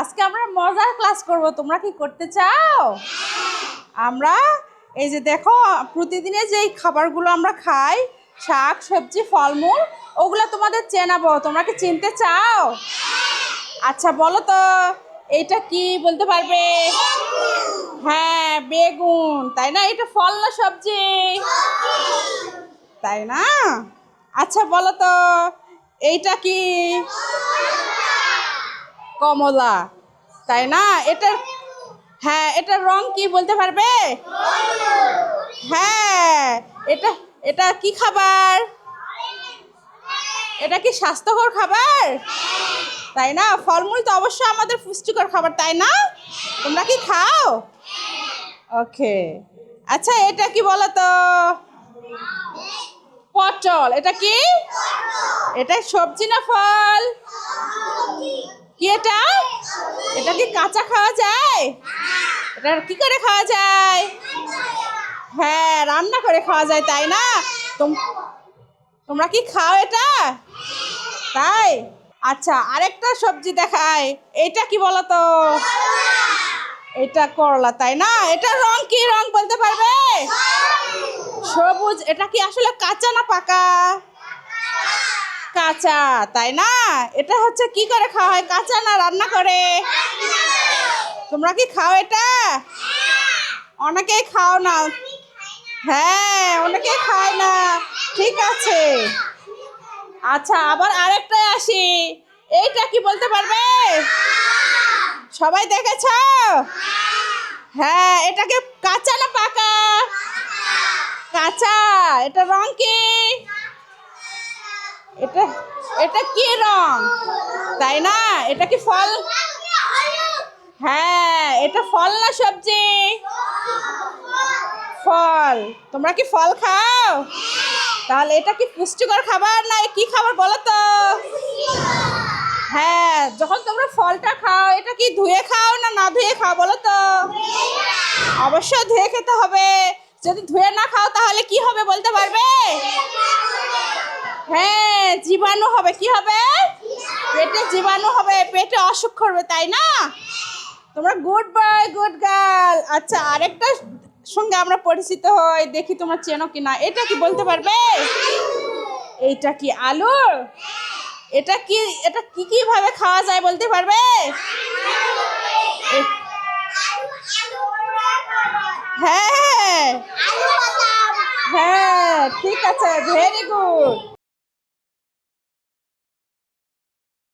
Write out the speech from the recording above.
আজকে আমরা মজার ক্লাস করব। তোমরা কি করতে চাও? আমরা, এই যে দেখো প্রতিদিনে যেই খাবারগুলো আমরা খাই, শাক, সবজি, ফলমূল, ওগুলো তোমাদের চেনাবো। তোমরা কি চিনতে চাও? আচ্ছা বলো তো, এইটা কি বলতে পারবে? হ্যাঁ বেগুন। তাই না? এটা ফল না সবজি? তাই না? আচ্ছা বলো তো, এইটা কি? কমলা, তাই না? এটার হ্যাঁ এটার রং কি বলতে পারবে? হ্যাঁ এটা এটা কি খাবার? এটা কি স্বাস্থ্যকর খাবার? তাই না? ফলমূল তো অবশ্যই আমাদের পুষ্টিকর খাবার, তাই না? তোমরা কি খাও? ওকে আচ্ছা এটা কি বলো তো পটল, এটা কি? এটা সবজি না ফল? কি এটা? এটা কি কাঁচা খাওয়া যায়? এটা কি করে খাওয়া যায়? হ্যাঁ রান্না করে খাওয়া যায় তাই না? তোম- তোমরা কি খাও এটা? তাই? আচ্ছা আরেকটা সবজি দেখায় এটা কি বলো তো এটা করলা তাই না? এটা রং কি রং বলতে পারবে? সবুজ। এটা কি আসলে কাঁচা না পাকা? কাঁচা, তাই না? এটা হচ্ছে কি করে খাওয়া হয়? কাঁচা না রান্না করে? তোমরা কি খাও এটা? অনেকেই খাও না। হ্যাঁ অনেকেই খায় না। ঠিক আছে। আচ্ছা আবার আরেকটায় আসি। এইটা কি বলতে পারবে? সবাই দেখেছ? হ্যাঁ এটাকে কাঁচা না পাকা? কাঁচা, এটা রং কি? এটা এটা কি রং? তাই না? এটা কি ফল? হ্যাঁ এটা ফল না সবজি? ফল। তোমরা কি ফল খাও? তাহলে এটা কি পুষ্টিকর খাবার না কি খাবার বলো তো? হ্যাঁ যখন তোমরা ফলটা খাও, এটা কি ধুয়ে খাও না না ধুয়ে খাও বলো তো? অবশ্যই ধুয়ে খেতে হবে। যদি ধুয়ে না খাও তাহলে কি হবে বলতে পারবে? হ্যাঁ জীবাণু হবে কি হবে পেটে জীবাণু হবে পেটে অসুখ করবে তাই না তোমরা গুড বয় গুড গার্ল আচ্ছা আরেকটা সঙ্গে আমরা পরিচিত হই দেখি তোমরা চেনো কিনা এটা কি বলতে পারবে এইটা কি আলু এটা কি এটা কি কি ভাবে খাওয়া যায় বলতে পারবে হ্যাঁ হ্যাঁ ঠিক আছে ভেরি গুড